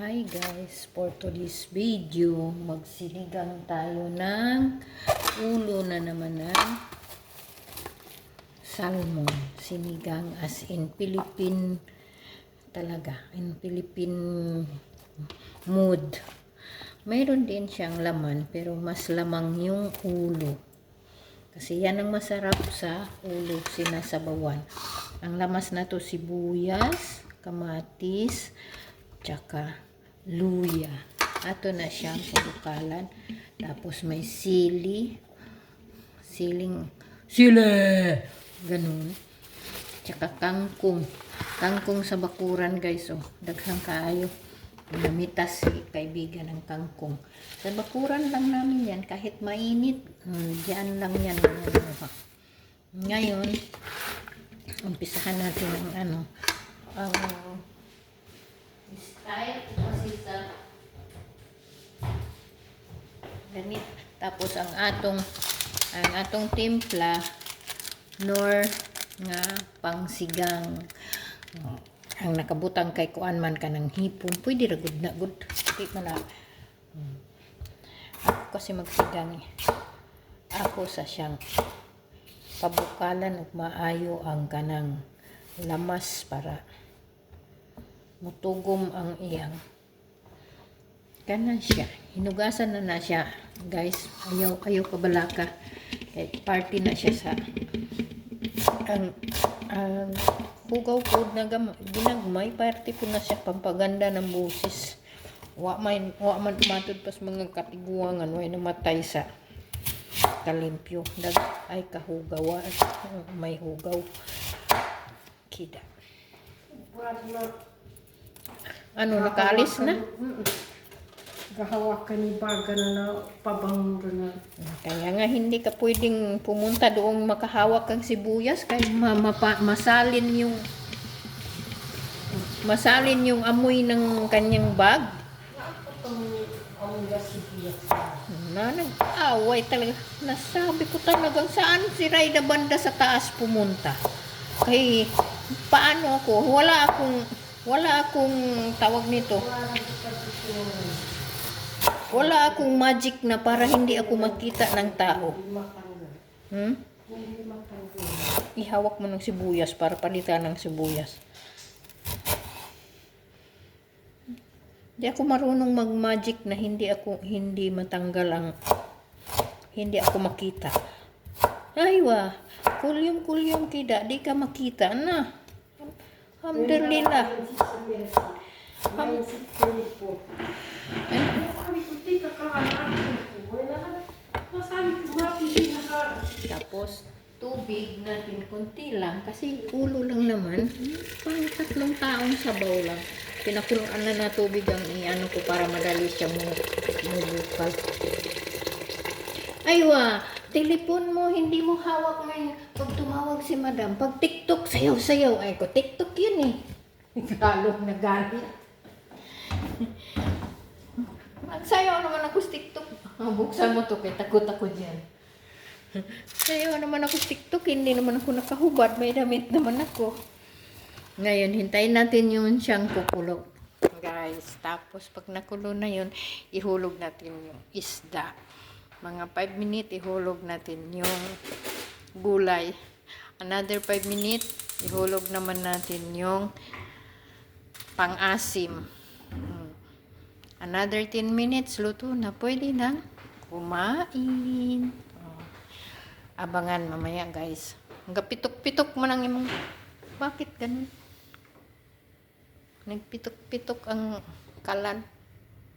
Hi guys, for today's video, magsiligang tayo ng ulo na naman ng salmon. Sinigang as in Philippine talaga, in Philippine mood. Mayroon din siyang laman, pero mas lamang yung ulo. Kasi yan ang masarap sa ulo, sinasabawan. Ang lamas na to sibuyas, kamatis, tsaka luya. Ato na siyang pabukalan. Tapos may sili. Siling, sili! Ganun. Tsaka kangkong. Kangkong sa bakuran guys. Oh, daghang kaayo. Namitas si kaibigan ng kangkong. Sa bakuran lang namin yan. Kahit mainit, hmm, diyan lang yan. Ngayon, umpisahan natin ang ano, ang style ko kasi sa ganit. Tapos ang atong ang atong timpla nor nga pangsigang. Ang nakabutang kay kuan man ka ng hipon, pwede ra gud na gud. Di man na. Ako kasi magsigang eh. Ako sa siyang pabukalan ug maayo ang kanang lamas para mutugom ang iyang kanan siya hinugasan na na siya. Guys ayaw ayaw kabalaka kay party na siya sa ang ang hugaw po na ginagmay. Party po na siya. Pampaganda ng busis wa man wa man matod pas mga katiguangan. Way namatay sa kalimpyo. Dag ay kahugaw. May hugaw. Kida ano nakaalis na Gahawak ka ni baga na na pabango na. kaya nga hindi ka pwedeng pumunta doong makahawak kang sibuyas kaya ma- mapa- masalin yung masalin yung amoy ng kanyang bag Ang ang gasibiyas. na nag-away talaga. Nasabi ko talagang saan si Rayda banda sa taas pumunta. Kay paano ako? Wala akong wala akong tawag nito. Wala akong magic na para hindi ako makita ng tao. Hmm? Ihawak mo ng sibuyas para palitan ng sibuyas. Hindi ako marunong mag-magic na hindi ako hindi matanggal ang hindi ako makita. Aywa, kulyong-kulyong kida, di ka makita na. Alhamdulillah. Ka. Tapos, tubig natin konti lang kasi ulo lang naman. Pang tatlong taong sabaw lang. Pinakuluan na na tubig ang iano ko para madali siya mo mabukal. Aywa, telepon mo, hindi mo hawak may pag tumawag si madam. Pag TikTok, sayaw-sayaw. Ay ko, TikTok yun eh. Galong na galit. Nagsayaw naman ako sa TikTok. Ah, buksan mo to, kay takot ako dyan. Sayaw naman ako sa TikTok, hindi naman ako nakahubad. May damit naman ako. Ngayon, hintayin natin yung siyang kukulo. Guys, tapos pag nakulo na yun, ihulog natin yung isda. Mga 5 minutes, ihulog natin yung gulay. Another 5 minutes, ihulog naman natin yung pang-asim. Hmm. Another 10 minutes, luto na. Pwede nang kumain. Oh. Abangan mamaya, guys. Hanggang pitok-pitok mo nang imong... Bakit ganun? Nagpitok-pitok ang kalan.